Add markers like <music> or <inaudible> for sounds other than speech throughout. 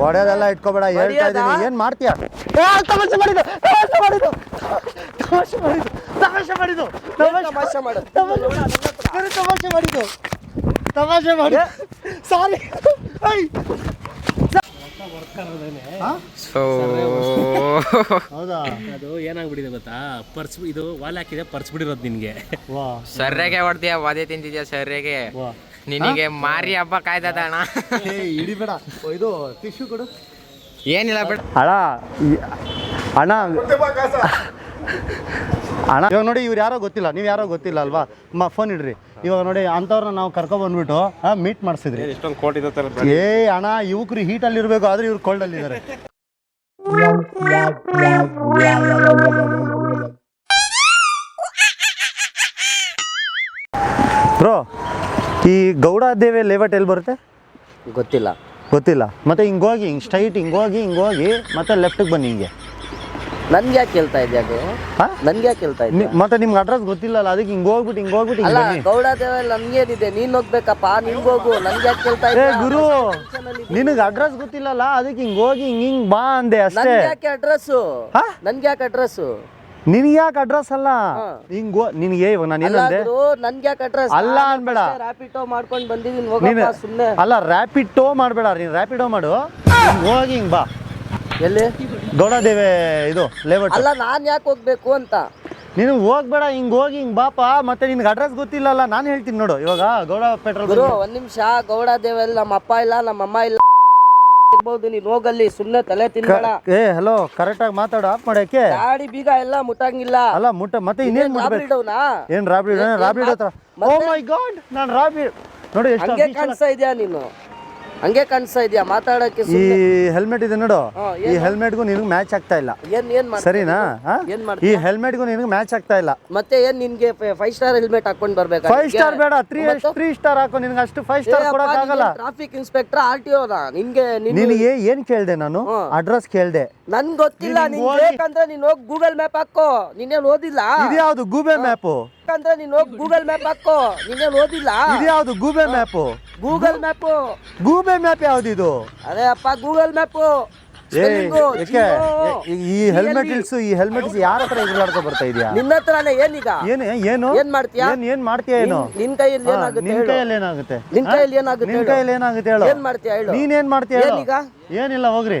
ಹೊಡೆಯೋದೆಲ್ಲ ಇಟ್ಕೋಬೇಡ ಹೇಳ್ತಾ ಇದೀನಿ ಏನ್ ಮಾಡ್ತೀಯ? ತಮಾಷೆ ಮಾಡಿದ್ದು ತಮಾಷೆ ಮಾಡಿದ್ದು ತಮಾಷೆ ಮಾಡಿದ್ದು ತಮಾಷೆ ಮಾಡಿದ್ದು ತಮಾಷೆ ಮಾಡಿದ್ದು? ತಮಾಷೆ ಮಾಡಿದ್ದು. ತಮಾಷೆ ಮಾಡಿ ಸಾರಿ ಸೊ ಹೌದಾ? ಅದು ಏನಾಗ್ಬಿಟ್ಟಿದೆ ಗೊತ್ತಾ? ಪರ್ಸ್ ಇದು ವಾಲ್ ಹಾಕಿದೆ ಪರ್ಸ್ ಬಿಡಿರೋದು ನಿನ್ಗೆ. ವಾ. ಸರ್ರೆಗೆ ಹೊಡ್ತೀಯ? ವಾದೆ ತಿಂತಿದ್ಯಾ ಸರ್ಯಾಗೆ? ವಾ. ನಿನಗೆ ಮಾರಿ ಹಬ್ಬ ಕಾಯ್ದದ ಅಣ್ಣ ಏ ಬೇಡ ಇದು ಟಿಶ್ಯೂ ಕೊಡು ಏನಿಲ್ಲ ಬಿಡ ಅಣ್ಣ ಈ- ಅಣ್ಣ ಅಣ್ಣ ಇವಾಗ ನೋಡಿ ಇವ್ರು ಯಾರೋ ಗೊತ್ತಿಲ್ಲ ನೀವು ಯಾರೋ ಗೊತ್ತಿಲ್ಲ ಅಲ್ವಾ ಮ ಫೋನ್ ಇಡ್ರಿ ಇವಾಗ ನೋಡಿ ಅಂಥವ್ರನ್ನ ನಾವು ಕರ್ಕೊ ಬಂದ್ಬಿಟ್ಟು ಮೀಟ್ ಮಾಡಿಸಿದ್ರಿ ಇಷ್ಟೊಂದು ಕೋಟಿ ತರ ಏ ಅಣ್ಣ ಯುವಕರು ಹೀಟಲ್ಲಿ ಇರಬೇಕು ಆದ್ರೆ ಇವ್ರು ಕೋಲ್ಡಲ್ಲಿ ಈ ಗೌಡ ದೇವೆ ಲೇಔಟ್ ಎಲ್ಲಿ ಬರುತ್ತೆ? ಗೊತ್ತಿಲ್ಲ. ಗೊತ್ತಿಲ್ಲ. ಮತ್ತೆ ಹಿಂಗೋಗಿ ಹೋಗಿ ಹಿಂಗೆ ಸ್ಟ್ರೈಟ್ ಹಿಂಗೋಗಿ ಹೋಗಿ ಹಿಂಗೆ ಹೋಗಿ ಮತ್ತೆ ಲೆಫ್ಟಿಗೆ ಬನ್ನಿ ಹಿಂಗೆ. ನನ್ಗೆ ಯಾಕೆ ಕೇಳ್ತಾ ಇದೆಯಾ ಅದು? ಹಾ? ನನ್ಗೆ ಯಾಕೆ ಕೇಳ್ತಾ ಇದ್ಯಾ? ಮತ್ತೆ ನಿಮ್ಗೆ ಅಡ್ರೆಸ್ ಗೊತ್ತಿಲ್ಲಲ್ಲ ಅದಕ್ಕೆ ಹಿಂಗೆ ಹೋಗ್ಬಿಟ್ಟು ಹಿಂಗೆ ಹೋಗ್ಬಿಟ್ಟು ಹಿಂಗೆ ಅಲ್ಲ ಬನ್ನಿ. ಗೌಡ ದೇವ ನನ್ಗೇನಿದೆ ನೀನ್ ಹೋಗ್ಬೇಕಪ್ಪ ನೀನು ಹೋಗು. ನನ್ಗೆ ಯಾಕೆ ಕೇಳ್ತಾ ಏ ಇದ್ಯಾ ಗುರು ನಿನಗೆ ಅಡ್ರೆಸ್ ಗೊತ್ತಿಲ್ಲಲ್ಲ ಅದಕ್ಕೆ ಹಿಂಗೆ ಹೋಗಿ ಹಿಂಗೆ ಹಿಂಗೆ ಬಾ ಅಂದೆ ಅಷ್ಟೇ. ನನ್ಗೆ ಯಾಕೆ ಅಡ್ರೆಸ್ಸು ಹಾ? ನನ್ಗೆ ಯಾಕೆ ಅಡ್ರೆಸ್ಸು ಯಾಕೆ ಅಡ್ರೆಸ್ ಅಲ್ಲ? ಹಿಂಗ್ ನಿನ್ಗೆ ನಾನು ಏನಂದೆ? ನನ್ಗೆ ಯಾಕೆ ಅಡ್ರೆಸ್ ಅಲ್ಲ ಅನ್ಬೇಡ. ರ್ಯಾಪಿಟೋ ಮಾಡ್ಕೊಂಡು ಬಂದಿದ್ದೀನಿ ನೀನು ಹೋಗಪ್ಪ ಸುಮ್ಮನೆ ಅಲ್ಲ ರ್ಯಾಪಿಡೋ ಮಾಡಬೇಡ ನೀನ್ ರ್ಯಾಪಿಡೋ ಮಾಡು. ಹಿಂಗೆ ಹೋಗಿ ಬಾ. ಎಲ್ಲಿ? ಗೌಡದೇವೆ ಇದು ಲೇಔಟ್. ಅಲ್ಲ ನಾನ್ ಯಾಕೆ ಹೋಗ್ಬೇಕು ಅಂತ? ನೀನು ಹೋಗ್ಬೇಡ ಹಿಂಗ್ ಹೋಗಿ ಹಿಂಗ್ ಬಾಪ ಮತ್ತೆ ನಿನ್ಗೆ ಅಡ್ರೆಸ್ ಗೊತ್ತಿಲ್ಲಲ್ಲ ನಾನು ಹೇಳ್ತೀನಿ ನೋಡು. ಇವಾಗ ಗೌಡ ಪೆಟ್ರೋಲ್ ಒಂದ್ ನಿಮಿಷ ಗೌಡ ದೇವಲ್ ನಮ್ಮ ಅಪ್ಪ ಇಲ್ಲ ನಮ್ಮ ಅಮ್ಮ ಇಲ್ಲ. ಇರ್ಬೋದು ನೀನ್ ಹೋಗಲ್ಲಿ ಸುಮ್ನೆ ತಲೆ ತಿನ್ಬೇಡ. ಏ ಹಲೋ ಕರೆಕ್ಟಾಗಿ ಮಾತಾಡು ಆಫ್ ಮಾಡಕ್ಕೆ ಗಾಡಿ ಬೀಗ ಎಲ್ಲ ಮುಟ್ಟಂಗಿಲ್ಲ. ಅಲ್ಲ ಮುಟ್ಟ ಮತ್ತೆ ಇನ್ನೇನ್ ಮುಟ್ಬೇಕು? ರಾಬ್ರಿಡವ್ನಾ? ಏನ್ ರಾಬಿಡ್ ಏನ್ ಹತ್ರ ಓ ಮೈ ಗಾಡ್ ನಾನು ರಾಬಿ ನೋಡಿ ಎಷ್ಟು ಹಂಗೆ ಕಾಣಿಸ್ತಾ ಇದೆಯಾ ನೀನು? ಹಂಗೆ ಕಾಣಿಸ್ತಾ ಇದೆಯಾ? ಮಾತಾಡಕ್ಕೆ ಈ ಹೆಲ್ಮೆಟ್ ಇದೆ ನೋಡು. ಈ ಹೆಲ್ಮೆಟ್ಗೂ ನಿನಗೆ ಮ್ಯಾಚ್ ಆಗ್ತಾ ಇಲ್ಲ. ಏನ್ ಏನ್ ಸರಿನಾ? ಏನ್ ಈ ಹೆಲ್ಮೆಟ್ಗೂ ನಿನಗೆ ಮ್ಯಾಚ್ ಆಗ್ತಾ ಇಲ್ಲ. ಮತ್ತೆ ಏನ್ ನಿನ್ಗೆ ಫೈವ್ ಸ್ಟಾರ್ ಹೆಲ್ಮೆಟ್ ಹಾಕೊಂಡ್ ಬರ್ಬೇಕು? ಫೈವ್ ಸ್ಟಾರ್ ಬೇಡ ತ್ರೀ ತ್ರೀ ಸ್ಟಾರ್ ಹಾಕೋ ನಿನಗೆ ಅಷ್ಟು ಫೈವ್ ಸ್ಟಾರ್ ಕೊಡಕ್ಕಾಗಲ್ಲ ಟ್ರಾಫಿಕ್ ಇನ್ಸ್ಪೆಕ್ಟರ್ ಆರ್ ಟಿ ಓದ ನಿನ್ಗೆ ನಿನ್ ನಿನಗೆ ಏನ್ ಕೇಳ್ದೆ ನಾನು? ಅಡ್ರೆಸ್ ಕೇಳ್ದೆ. ನನ್ ಗೊತ್ತಿಲ್ಲ ನೀನ್ ಬೇಕಂದ್ರೆ ನೀನ್ ಹೋಗಿ ಗೂಗಲ್ ಮ್ಯಾಪ್ ಹಾಕೋ. ನೀನೇನ್ ಓದಿಲ್ಲ? ಇದ್ಯಾವುದು ಗೂಗಲ್ ಮ್ಯಾಪು ಬೇಕಂದ್ರೆ ನೀನು ಹೋಗಿ ಗೂಗಲ್ ಮ್ಯಾಪ್ ಹಾಕೋ. ನೀನೇನು ಓದಿಲ್ಲ? ಇದು ಯಾವುದು? ಗೂಗಲ್ ಮ್ಯಾಪ್ ಗೂಗಲ್ ಮ್ಯಾಪ್ ಗೂಬೆ ಮ್ಯಾಪ್ ಯಾವ್ದಿದು ಅದೇ ಅಪ್ಪ ಗೂಗಲ್ ಮ್ಯಾಪ್ ಈ- ಹೆಲ್ಮೆಟ್ ಇಲ್ಸು ಈ ಹೆಲ್ಮೆಟ್ ಯಾರ ಹತ್ರ ಎದುರಾಡ್ಕೊ ಬರ್ತಾ ಇದೆಯಾ? ನಿನ್ನ ಹತ್ರನೇ ಏನೀಗ ಏನು ಏನು? ಏನ್ ಮಾಡ್ತೀಯಾ? ಏನ್ ಏನ್ ಮಾಡ್ತೀಯ ಏನು? ನಿನ್- ಕೈಯಲ್ಲಿ ಏನಾಗುತ್ತೆ ನಿನ್ ಕೈಯಲ್ಲಿ ಏನಾಗುತ್ತೆ? ನಿನ್ ಕೈಯಲ್ಲಿ ಏನಾಗುತ್ತೆ ನಿನ್ ಕೈಯಲ್ಲಿ ಏನಾಗುತ್ತೆ ಹೇಳು? ಏನ್ ಮಾಡ್ತೀಯಾ ಹೇಳು? ನೀನ್ ಏನ್ ಮಾಡ್ತೀಯ ಏನೀಗ? ಏನಿಲ್ಲ ಹೋಗ್ರಿ.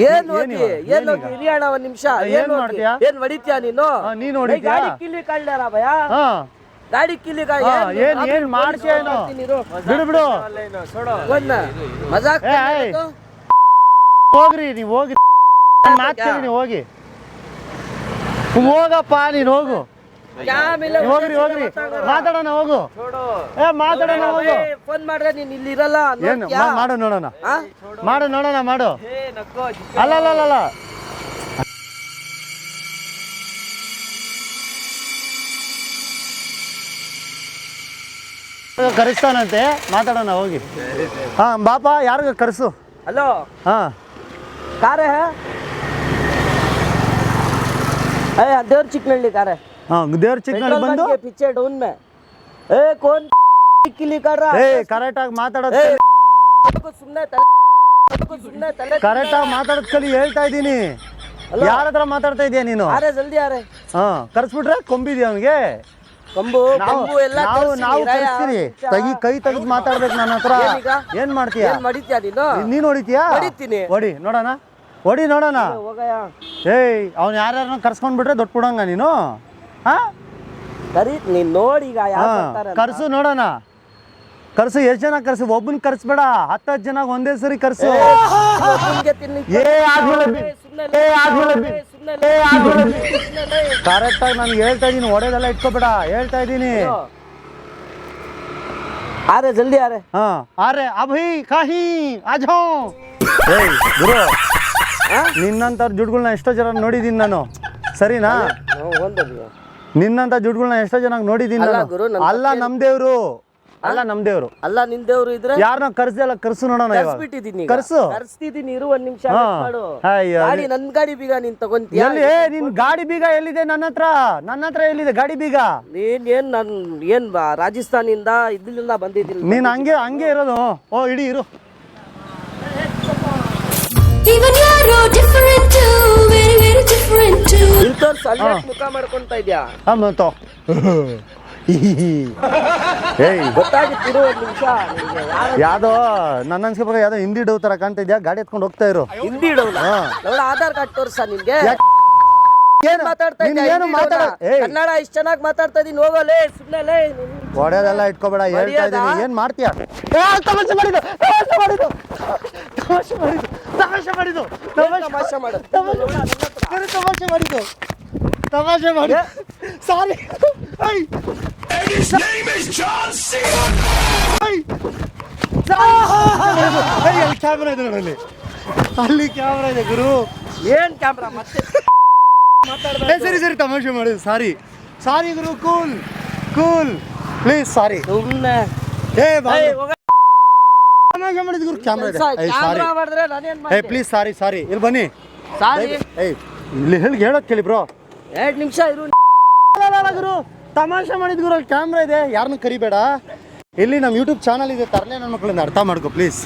ಏನ್ ಹೋಗಿ ಏನ್ ಹೋಗಿ? ಒಂದ್ ನಿಮಿಷ. ಏನ್ ಏನ್ ಹೋಗಿ? ಏನ್ ಹೊಡಿತ್ಯಾ ನೀನು? ನೀನ್ ಹೊಡಿತ್ಯಾ? ಗಾಡಿ ಕಿಲ್ಲಿ ಭಯ ಗಾಡಿ ಕಿಲ್ಲಿ ಏನ್ ಏನ್- ಮಾಡ್ತೀಯಾ? ಬಿಡು ಬಿಡು. ಒಂದ್ ಮಜಾಕ್ ಏ, ಮಾಡ್ತಾ ಹೋಗ್ರಿ ನೀವು ಹೋಗಿ ನೀವು ಹೋಗಿ. ಹೋಗಪ್ಪ ನೀನ್ ಹೋಗು. ಹೋಗ್ರಿ ಹೋಗ್ರಿ. ಮಾತಾಡೋಣ ಹೋಗು. ಏ ಮಾತಾಡೋಣ ಹೋಗು. ಫೋನ್ ಮಾಡ್ರೆ ನೀನ್ ಇಲ್ಲಿ ಇರಲ್ಲ ಏನು ಮಾಡು ನೋಡೋಣ. ಮಾಡು ನೋಡೋಣ ಮಾಡು. ಅಲ್ಲ ಅಲ್ಲ ಅಲ್ಲ ಕರೆಸ್ತಾನಂತೆ? ಮಾತಾಡೋಣ ಹೋಗಿ. ಹಾ ಬಾಪ ಯಾರಿಗ ಕರೆಸು. ಹಲೋ? ಹಾ. ಕಾರೇ? ಏ ದೇವ್ರ ಚಿಕ್ಕನಳ್ಳಿ ಕಾರೇ. ದೇವ್ರ ಚಿಕ್ಕನಲ್ಲಿ पेट्रोल ಬಂದು पंप के पीछे डाउन में ए कौन किली कर रहा ಏ है ಕರೆಕ್ಟ್ ಆಗಿ ಮಾತಾಡೋದು ए, को सुनने तले को सुनने तले ಕರೆಕ್ಟ್ ಆಗಿ ಮಾತಾಡೋದ್ ಕಲಿ ಹೇಳ್ತಾ ಇದ್ದೀನಿ ಯಾರ ಹತ್ರ ಮಾತಾಡ್ತಾ ಇದೀಯ ನೀನು आ रहे जल्दी आ रहे ಹಾ ಕರ್ಸ್ಬಿಟ್ರೆ ಕೊಂಬಿದ್ಯಾ ಅವನಿಗೆ ಕಂಬು ನಾವು ಕಂಬು ಎಲ್ಲ ನಾವು ತೋರ್ಸಿ, ನಾವು ರಾಯ, ಕರೆಸ್ತೀರಿ ಹುಚ್ಚ. ತೆಗಿ ಕೈ ತೆಗೆದು ಮಾತಾಡ್ಬೇಕು ನನ್ನ ಹತ್ರ ಏನೀಗ? ಏನ್ ಮಾಡ್ತೀಯ ಏನ್ ಮಾಡಿದ್ಯಾ ನೀನು ನೀನ್ ಹೊಡಿತೀಯಾ ಹೊಡಿತೀನಿ. ಹೊಡಿ ನೋಡೋಣ ಹೊಡಿ ನೋಡೋಣ ಹೋಗಯ್ಯ ಏಯ್ ಅವ್ನು ಯಾರ್ಯಾರನ್ನ ಕರ್ಸ್ಕೊಂಡ್ ಬಿಟ್ರೆ ದೊಡ್ಡ ಕೊಡಂಗ ನೀನು ಹಾ? ನೋಡಿ ಕರ್ಸು ನೋಡೋಣ. ಕರ್ಸು ಎಷ್ಟ್ ಜನ ಕರ್ಸು? ಒಬ್ಬನ್ ಕರ್ಸ್ಬೇಡ. ಹತ್ತು ಹತ್ತು ಜನ ಒಂದೇ ಸರಿ ಕರ್ಸು. ಏ ಕರೆಕ್ಟ್ ಆಗಿ ನಾನು ಹೇಳ್ತಾ ಇದೀನಿ ಒಡೆದೆಲ್ಲ ಇಟ್ಕೋಬೇಡ. ಹೇಳ್ತಾ ಇದೀನಿ ಆರೆ ಜಲ್ದಿ ಆರೆ ಹಾ ಅರೆ ಅಭಿ ಕಾಹಿ ಅಜೋ ಗುರು ನಿನ್ನಂತ ಜುಡ್ಗಳನ್ನ ಎಷ್ಟೋ ಜನ ನೋಡಿದೀನಿ ನಾನು. ಸರಿನಾ? ನಿನ್ನಂತ ಜುಡ್ಗಳನ್ನ ಎಷ್ಟೋ ಜನ ನೋಡಿದೀನಿ ಅಲ್ಲ ಗುರು, ನನ್ ಅಲ್ಲ ನಮ್ ದೇವ್ರು. ಅಲ್ಲ ನಮ್ ದೇವ್ರು. ಅಲ್ಲ ನಿನ್ ದೇವ್ರು ಇದ್ರೆ? ಯಾರನ್ನ ಕರ್ಸಲ್ಲ ಕರ್ಸು ನೋಡೋಣ ಇವಾಗ. ಕರ್ಸ್ಬಿಟ್ಟಿದೀನಿ ಕರ್ಸು. ಕರ್ಸ್ತಿದೀನಿ ಇರು ಒಂದ್ ನಿಮಿಷ ಹಾ. ಅಯ್ಯೋ, ಗಾಡಿ ನನ್ ಗಾಡಿ ಬೀಗ ನೀನ್ ತಗೊಂತೀಯ? ಎಲ್ಲಿ? ಏ ನಿನ್ ಗಾಡಿ ಬೀಗ ಎಲ್ಲಿದೆ? ನನ್ನ ಹತ್ರ. ನನ್ನ ಹತ್ರ ಎಲ್ಲಿದೆ ಗಾಡಿ ಬೀಗ? ನೀನ್ ಏನ್ ನನ್ ಏನ್ ಬಾ- ರಾಜಸ್ಥಾನಿಂದ ಇದ್ರಿಂದ ಬಂದಿದ್ದಿಲ್ಲ. ನೀನ್ ಹಂಗೆ ಹಂಗೆ ಇರೋದು. ಓ ಇಡಿ ಇರು. ಇವನ್ ಯಾರು ಇಂಥವ್ರು ಮುಖ ಮಾಡ್ಕೊಂತ ಇದ್ಯಾ? ಹಾ ಮತ್ತೋ ಏಯ್. ಗೊತ್ತಾಗಿತ್ತಿರು ಒಂದ್ ನಿಮಿಷ. ಯಾವ್ದೋ ನನ್ನ ಅನ್ಸ್ಕೊಬೇಕು ಯಾವ್ದೋ ಹಿಂದಿ ಡವ್ ತರ ಕಾಣ್ತಾ ಇದ್ಯಾ? ಗಾಡಿ ಎತ್ಕೊಂಡು ಹೋಗ್ತಾ ಇರು. ಹಿಂದಿ ಇಡೋಲ್ಲ ಹಾ. ನೋಡ ಆಧಾರ್ ಕಾರ್ಡ್ ತೋರ್ಸ ನಿನ್ಗೆ ಯಾಕ್- ಏನು ಮಾತಾಡ್ತಾ ನೀನ್ ಏನು ಹಿಂದಿ ಮಾತಾಡ ಏಯ್. ಕನ್ನಡ ಇಷ್ಟ ಚೆನ್ನಾಗಿ ಮಾತಾಡ್ತಾ ಇದೀನಿ ಹೋಗಲೇ ಸುಮ್ಮನೆ ಹೊಡೆಯೋದೆಲ್ಲ ಇಟ್ಕೋಬೇಡ ಹೇಳ್ತಾ ಹೊಡ್ಯೋದಾ? ಇದೀನಿ. ಏನ್ ಮಾಡ್ತೀಯ? ಏ, ತಮಾಷೆ ಮಾಡಿದ್ದು ತಮಾಷೆ ಮಾಡಿದ್ದು. ತಮಾಷೆ ಮಾಡಿದ್ದು ತಮಾಷೆ ಮಾಡಿದ್ದು ತಮಾಷೆ ಮಾಡು. ತಮಾಷೆ ಬರೀ ತಮಾಷೆ ಮಾಡಿದ್ದು. ತಮಾಷೆ ಮಾಡಿ. ಸಾರಿ. ಅಲ್ಲಿ ಕ್ಯಾಮ್ರಾ ಇದೆ ನೋಡಲ್ಲಿ ಅಲ್ಲಿ ಕ್ಯಾಮ್ರಾ ಇದೆ ಗುರು. ಏನ್ ಕ್ಯಾಮ್ರಾ ಮತ್ತೆ ಏ ಸರಿ ಸರಿ ತಮಾಷೆ ಮಾಡಿದ್ದು ಸಾರಿ. ಸಾರಿ ಗುರು ಕೂಲ್ ಕೂಲ್ ಪ್ಲೀಸ್ ಸಾರಿ. ಸುಮ್ನೆ. ಏ ಬಾ ಏಯ್, ಹೋಗ. ತಮಾಷೆ ಮಾಡಿದ್ದು ಗುರು ಕ್ಯಾಮ್ರಾ ಇದೆ. ಸಾರಿ ಏಯ್ ಸಾರಿ. ಕ್ಯಾಮ್ರಾ ಮಾಡಿದ್ರೆ ನಾನೇನ್ ಏ ಮಾಡ್ಲಿ? Please sorry sorry. ಇಲ್ಲಿ ಬನ್ನಿ. ಸಾರಿ. ಏಯ್ ಇಲ್ಲಿ ಹೇಳಿ ಹೇಳೋದ್ ಕೇಳಿ ಬ್ರೋ ಎರಡ್ ನಿಮಿಷ ಇರು. ತಮಾಷೆ ಮಾಡಿದ್ ಗುರು ಕ್ಯಾಮ್ರಾ ಇದೆ ಯಾರನ್ನೂ ಕರಿಬೇಡ ಇಲ್ಲಿ ನಮ್ಮ ಯೂಟ್ಯೂಬ್ ಚಾನಲ್ ಇದೆ ತರಲೆ ನನ್ನ ಮಕ್ಕಳಿಂದ ಅರ್ಥ ಮಾಡ್ಕೊ ಪ್ಲೀಸ್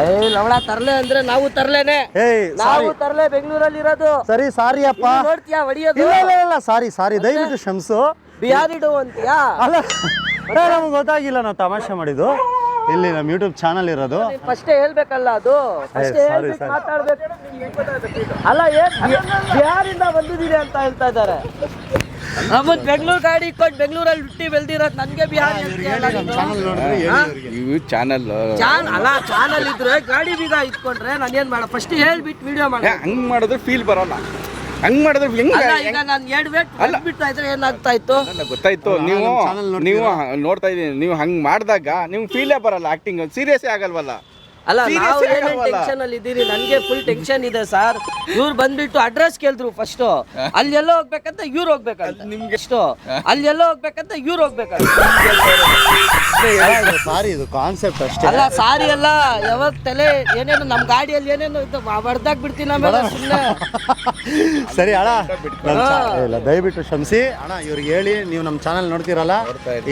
ಏಯ್ ತರ್ಲೆ ಅಂದ್ರೆ ನಾವು ತರಲೆನೆ ಏಯ್ ನಾವು ತರಲೆ ಬೆಂಗಳೂರಲ್ಲಿ ಇರೋದು ಸರಿ ಸಾರಿ ಅಪ್ಪ ನೋಡ್ತೀಯಾ ಹೊಡಿಯೋದು ಇಲ್ಲ ಸಾರಿ ಸಾರಿ ದಯವಿಟ್ಟು ಕ್ಷಮಿಸು ಬಿಹಾರಿಡು ಅಂತೀಯಾ ಅಲ್ಲ ನಮ್ಗೆ ಗೊತ್ತಾಗಿಲ್ಲ ನಾವು ತಮಾಷೆ ಮಾಡಿದ್ದು ಇಲ್ಲಿ ನಮ್ಮ ಯೂಟ್ಯೂಬ್ ಚಾನಲ್ ಇರೋದು. ಫಸ್ಟೇ ಹೇಳ್ಬೇಕಲ್ಲ ಅದು? ಫಸ್ಟ್ sorry, ಹೇಳ್ಬಿಟ್ಟು sorry. ಮಾತಾಡ್ಬೇಕು. ಅಲ್ಲ ಏನ್ ಬಿ- ಬಿಹಾರಿಂದ ಬಂದಿದ್ದೀರಿ ಅಂತ ಹೇಳ್ತಾ ಇದ್ದಾರೆ? ನಮ್ಮದ್ ಬೆಂಗಳೂರು ಗಾಡಿ ಇಟ್ಕೊಂಡು ಬೆಂಗಳೂರಲ್ಲಿ ಹುಟ್ಟಿ ಬೆಳ್ದಿರೋದು ನನ್ಗೆ ಬಿಹಾರಿ ಅಂತ? ಚಾನಲ್. ಇವು ಚಾನ್ ಅಲ್ಲ ಚಾನಲ್ ಇದ್ರೆ ಗಾಡಿ ಬೀಗ ಇಟ್ಕೊಂಡ್ರೆ ನಾನು ಏನ್ ಮಾಡ ಫಸ್ಟ್ ಹೇಳ್ಬಿಟ್ಟು ವಿಡಿಯೋ ಮಾಡ. ಹಂಗ್ ಮಾಡಿದ್ರೆ ಫೀಲ್ ಬರೋಲ್ಲ. ಹಂಗ್ ಮಾಡಿದ್ರು ಹೆಂಗ್ ಅಲ್ಲ ಈಗ ನಾನು ಬಿಡ್ತಾ ಇದ್ರೆ ಏನಾಗ್ತಾ ಇತ್ತು ಗೊತ್ತಾಯ್ತು. ನೀವು? ನೀವು ನೋಡ್ತಾ ಇದೀನಿ. ನೀವು ಹಂಗ್ ಮಾಡಿದಾಗ ನಿಮ್ಗೆ ಫೀಲೇ ಬರಲ್ಲ ಆಕ್ಟಿಂಗ್ ಸೀರಿಯಸ್ ಆಗಲ್ವಲ್ಲ. ಅಲ್ಲ ನಾವು ಏನೇನ್ ಟೆನ್ಷನ್ ಅಲ್ಲಿ ಇದ್ದೀರಿ ನನ್ಗೆ ಫುಲ್ ಟೆನ್ಷನ್ ಇದೆ ಸರ್. ಇವ್ರು ಬಂದ್ಬಿಟ್ಟು ಅಡ್ರೆಸ್ ಕೇಳಿದ್ರು ಫಸ್ಟ್ ಅಲ್ಲಿ ಎಲ್ಲೋ ಹೋಗ್ಬೇಕಂತ ಇವ್ರು ಹೋಗ್ಬೇಕಂತ. ನಿಮ್ಗೆ ಎಷ್ಟು ಅಲ್ಲಿ ಎಲ್ಲೋ ಹೋಗ್ಬೇಕಂತ ಇವ್ರು ಹೋಗ್ಬೇಕಂತ. ಸಾರಿ ಇದು ಕಾನ್ಸೆಪ್ಟ್ ಅಷ್ಟೇ. ಅಲ್ಲ ಸಾರಿ ಅಲ್ಲ ಯಾವಾಗ ತಲೆ ಏನೇನು ನಮ್ ಗಾಡಿಯಲ್ಲಿ ಏನೇನು ಇದು ಹೊಡ್ದಾಕ್ ಬಿಡ್ತೀನಿ ಆಮೇಲೆ ಸುಮ್ಮನೆ ಸರಿ ಅಣ್ಣ. ಚಾ- ಇಲ್ಲ ದಯವಿಟ್ಟು ಕ್ಷಮಿಸಿ. ಅಣ್ಣ ಇವ್ರಿಗೆ ಹೇಳಿ ನೀವು ನಮ್ಮ ಚಾನಲ್ ನೋಡ್ತೀರಲ್ಲ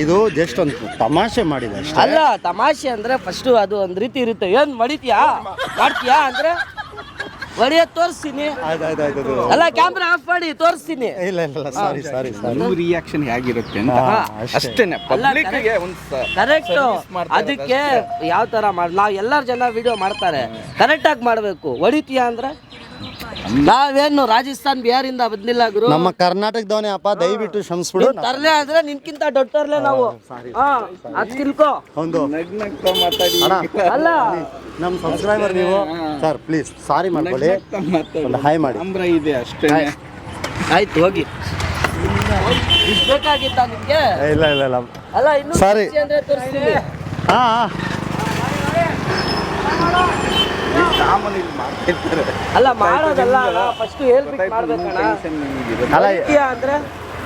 ಇದು ಜಸ್ಟ್ ಒಂದು ತಮಾಷೆ ಮಾಡಿದೆ ಅಷ್ಟೇ. ಅಲ್ಲ ತಮಾಷೆ ಅಂದ್ರೆ ಫಸ್ಟ್ ಅದು ಒಂದ್ ರೀತಿ ಇರುತ್ತೆ. ಏನ್ ಮಡಿತೀಯಾ? ಮಾಡ್ತೀಯಾ ಅಂದ್ರೆ? ಹೊಡಿಯೋದ್ ತೋರಿಸ್ತೀನಿ. ಅಲ್ಲ ಕ್ಯಾಮ್ರಾ ಆಫ್ ಮಾಡಿ ತೋರಿಸ್ತೀನಿ. ಇಲ್ಲ ಇಲ್ಲ ಸಾರಿ ಸಾರಿ ಸಾರಿ ನೀವು ರಿಯಾಕ್ಷನ್ ಹೇಗಿರುತ್ತೆ ಅಂತ ಹಾ, ಅಷ್ಟೇನೆ. ಪಬ್ಲಿಕ್ಗೆ ಒಂದ್ ಕರೆಕ್ಟ್ ಅದಕ್ಕೆ ಯಾವ ತರ ಮಾಡ್ ನಾವು ಎಲ್ಲಾರ್ ಜನ ವಿಡಿಯೋ ಮಾಡ್ತಾರೆ. ಕರೆಕ್ಟ್ ಆಗಿ ಮಾಡ್ಬೇಕು. ಹೊಡಿತೀಯಾ ಅಂದ್ರೆ? ನಾವೇನು ರಾಜಸ್ಥಾನ್ ಬಿಹಾರಿಂದ ಬಂದಿಲ್ಲ ಗುರು. ನಮ್ಮ ಕರ್ನಾಟಕದವನೇ ಅಪ್ಪ ದಯವಿಟ್ಟು ಕ್ಷಮಿಸ್ಬಿಡು ನೀನ್ ತರ್ಲೆ ಆದ್ರೆ ನಿನ್ಕಿಂತ ದೊಡ್ಡ ತರ್ಲೆ ನಾವು. ಹಾ ಅದ್ ತಿಳ್ಕೊ. ಒಂದು ಅಣ್ಣ ಅಲ್ಲ. ನಮ್ಮ ಸಬ್ಸ್ಕ್ರೈಬರ್ ನೀವು ಸರ್ ಪ್ಲೀಸ್ ಸಾರಿ ಮಾಡ್ಕೊಳ್ಳಿ. ಒಂದು ಹಾಯ್ ಮಾಡಿ. ಅಂಬ್ರ ಇದೆ ಅಷ್ಟೇ. ಆಯ್ತು ಹೋಗಿ. ಇಷ್ಟ್ ಬೇಕಾಗಿತ್ತ ನಿಮ್ಗೆ? ಏ, ಇಲ್ಲ ಇಲ್ಲ ಇಲ್ಲ. ಅಲ್ಲ ಇನ್ನು Sorry. ತೋರಿಸ್ತೀನಿ. ಹಾ ಹಾ. ಕಾಮನ್ ಇಲ್ಲಿ ಮಾಡ್ತಿರ್ತಾರೆ ಅಲ್ಲ ಮಾಡೋದಲ್ಲ ಫಸ್ಟ್ ಹೇಳ್ಬಿಟ್ಟು ಮಾಡ್ಬೇಕಣ್ಣ. ಅಲ್ಲ ಅಂದ್ರೆ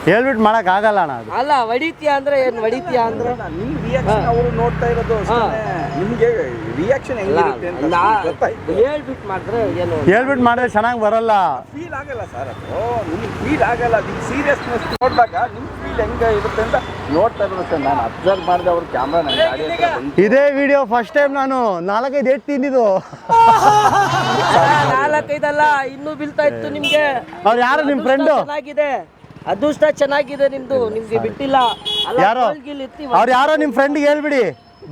ಹೇಳ್ಬಿಟ್ಟು ಮಾಡಕ್ ಆಗಲ್ಲ ಅಣ್ಣ ಅದು. ಅಲ್ಲ ಹೊಡಿತೀಯಾ ಅಂದ್ರೆ ಏನ್ ಹೊಡಿತೀಯಾ ಅಂದ್ರೆ? ನಿಮ್ ರಿಯಾಕ್ಷನ್ ಅವರು ನೋಡ್ತಾ ಇರೋದು ಅಷ್ಟೇನೆ. ನಿಮ್ಗೆ ರಿಯಾಕ್ಷನ್ ಹೆಂಗಿರುತ್ತೆ ಅಂತ ಗೊತ್ತಾಯ್ತು. ಹೇಳ್ಬಿಟ್ಟು ಮಾಡಿದ್ರೆ ಏನು? ಹೇಳ್ಬಿಟ್ಟು ಮಾಡಿದ್ರೆ ಚೆನ್ನಾಗಿ ಬರಲ್ಲ. ಫೀಲ್ ಆಗಲ್ಲ ಸರ್ ಅದು. ನಿಮ್ಗೆ ಫೀಲ್ ಆಗಲ್ಲ. ನಿಮ್ ಸೀರಿಯಸ್ನೆಸ್ ನೋಡಿದಾಗ ನಿಮ್ ಫೀಲ್ ಹೆಂಗೆ ಇರುತ್ತೆ ಅಂತ ನೋಡ್ತಾ ಇರೋದು ಸರ್ ನಾನು ಅಬ್ಸರ್ವ್ ಮಾಡಿದೆ ಅವ್ರ ಕ್ಯಾಮ್ರಾ ನನ್ನ ಗಾಡಿ ಹತ್ರ ಬಂತು. ಇದೇ ವಿಡಿಯೋ ಫಸ್ಟ್ ಟೈಮ್ ನಾನು ನಾಲ್ಕೈದು ಏಟ್ ತಿಂದಿದ್ದು. ನಾಲ್ಕೈದಲ್ಲ ಇನ್ನೂ ಬೀಳ್ತಾ ಇತ್ತು ನಿಮ್ಗೆ. ಅವ್ರು ಯಾರು ನಿಮ್ ಅದೃಷ್ಟ ಫ್ರೆಂಡು ಚೆನ್ನಾಗಿದೆ. ಅದೃಷ್ಟ ಚೆನ್ನಾಗಿದೆ ನಿಮ್ದು ನಿಮ್ಗೆ ಬಿಟ್ಟಿಲ್ಲ. ಯಾರೋ ಅವ್ರು ಯಾರೋ ನಿಮ್ಮ ಫ್ರೆಂಡಿಗೆ ಹೇಳ್ಬಿಡಿ.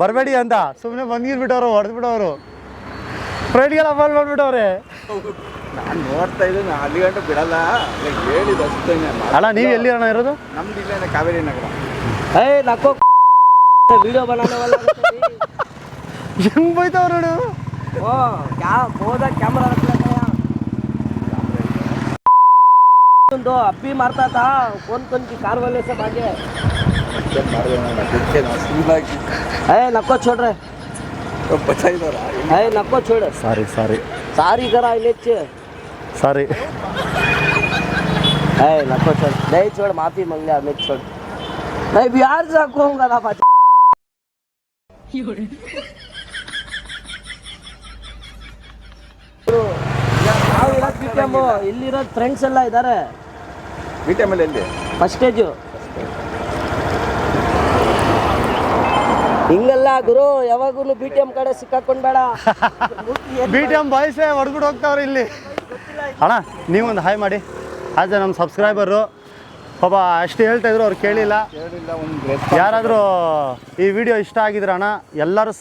ಬರಬೇಡಿ ಅಂತ. ಸುಮ್ಮನೆ ಬಂದಿರ್ಬಿಟ್ಟವ್ರು ಬಿಡೋರು ಫ್ರೆಂಡ್ಗೆಲ್ಲ ಅಫಾಲ್ ಮಾಡ್ಬಿಟ್ಟವ್ರೆ ನಾನು ನೋಡ್ತಾ ಇದ್ದೀನಿ ಅಲ್ಲಿ ಗಂಟು ಬಿಡಲ್ಲ. ಹೇಳಿದ್ದು ಅಷ್ಟೇ ಅಲ್ಲ ನೀವು ಎಲ್ಲಿ ಅಣ್ಣ ಇರೋದು? ನಮ್ದು ಇಲ್ಲೇ ಕಾವೇರಿ ನಗರ. ಏ ನಕ್ಕೋ ವಿಡಿಯೋ ಬನಾನವಲ್ಲ ಹೆಂಗ್ ಬೈತಾವ್ರು ನೋಡು. ಓ ಕ್ಯಾ ಹೋದ ಕ್ಯಾಮ್ರಾ रख लेता है तो अब भी मारता था कौन कौन की कार वाले सब आगे है नको छोड़ रहे है नको छोड़ ಸಾರಿ ಸಾರಿ सारी करा इलेक्चे ಸಾರಿ है नको छोड़ नहीं छोड़ माफी मांग लिया मैं छोड़ मैं बिहार से कहूँगा ना बात ಇಲ್ಲಿರೋ ಫ್ರೆಂಡ್ಸ್ ಎಲ್ಲ ಇದ್ದಾರೆ ಬಿ ಟಿ ಎಲ್ಲಿ? ಫಸ್ಟ್ ಸ್ಟೇಜು ಹಿಂಗಲ್ಲ ಗುರು ಯಾವಾಗೂ ಬಿ ಟಿ ಎಂ ಕಡೆ ಸಿಕ್ಕಾಕೊಂಡ್ಬೇಡ. ಬಿ ಟಿ ಎಂ ಬಾಯ್ಸೇ ಹೊಡ್ಬಿಟ್ಟು ಹೋಗ್ತಾವ್ರೆ ಇಲ್ಲಿ. ಅಣ್ಣ ನೀವೊಂದು ಹಾಯ್ ಮಾಡಿ. ಆದರೆ ನಮ್ಮ ಸಬ್ಸ್ಕ್ರೈಬರು ಪಾಪ ಅಷ್ಟು ಹೇಳ್ತಾ ಇದ್ರು ಅವ್ರು ಕೇಳಿಲ್ಲ. ಯಾರಾದರೂ ಈ ವಿಡಿಯೋ ಇಷ್ಟ ಆಗಿದ್ರೆ ಅಣ್ಣ ಎಲ್ಲರೂ